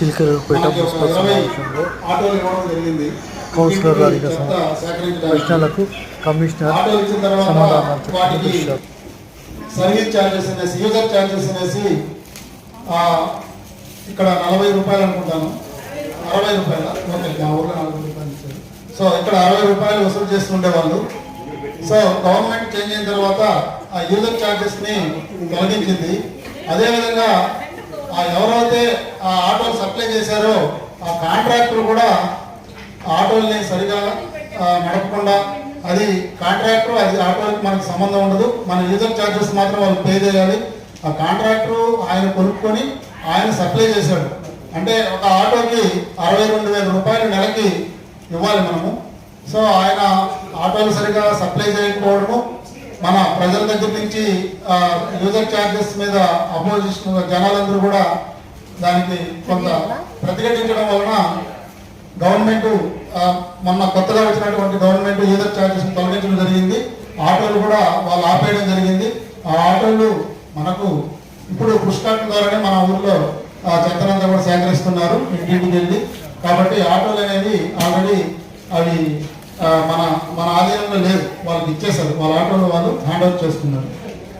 Chilakalapeta councillor సేకరించడానికి. ప్రశ్నలకు commissioner సమాధానాలు చెప్పారు. సర్వీస్ ఛార్జెస్ అనేసి యూజర్ ఛార్జెస్ అనేసి ఇక్కడ నలభై రూపాయలు అనుకుంటాను. అరవై రూపాయల ఓకే మా ఊర్లో నలభై రూపాయలు ఇచ్చారు. సో ఇక్కడ అరవై రూపాయలు వసూలు చేస్తుండే వాళ్ళు. సో గవర్నమెంట్ చేంజ్ అయిన తర్వాత ఆ యూజర్ ఛార్జెస్ని తొలగించింది. అదేవిధంగా ఎవరైతే చేశారో ఆ కాంట్రాక్టర్ కూడా ఆటోల్ని సరిగా నడపకుండా అది కాంట్రాక్టర్ అది ఆటోకి మనకు సంబంధం ఉండదు. మన యూజర్ ఛార్జెస్ మాత్రం వాళ్ళు పే చేయాలి. ఆ కాంట్రాక్టర్ ఆయన కొనుక్కొని ఆయన సప్లై చేశాడు. అంటే ఒక ఆటోకి అరవై రెండు వేల రూపాయలు నెలకి ఇవ్వాలి మనము. సో ఆయన ఆటోలు సరిగా సప్లై చేయకపోవడము మన ప్రజల దగ్గర నుంచి యూజర్ ఛార్జెస్ మీద అపోజిషన్ జనాలందరూ కూడా దానికి కొంత ప్రతిఘటించడం వలన గవర్నమెంట్ మొన్న కొత్తగా వచ్చినటువంటి గవర్నమెంట్ యూజర్ ఛార్జెస్ తొలగించడం జరిగింది. ఆటోలు కూడా వాళ్ళు ఆపేయడం జరిగింది. ఆ ఆటోలు మనకు ఇప్పుడు పుష్కాటం ద్వారానే మన ఊర్లో చెత్తనంతా కూడా సేకరిస్తున్నారు ఇంటింటికి వెళ్ళి. కాబట్టి ఆటోలు అనేది ఆల్రెడీ అవి మన మన ఆధీనంలో లేదు వాళ్ళకి ఇచ్చేసారు వాళ్ళ ఆటోలు వాళ్ళు హ్యాండ్ ఓవర్ చేస్తున్నారు.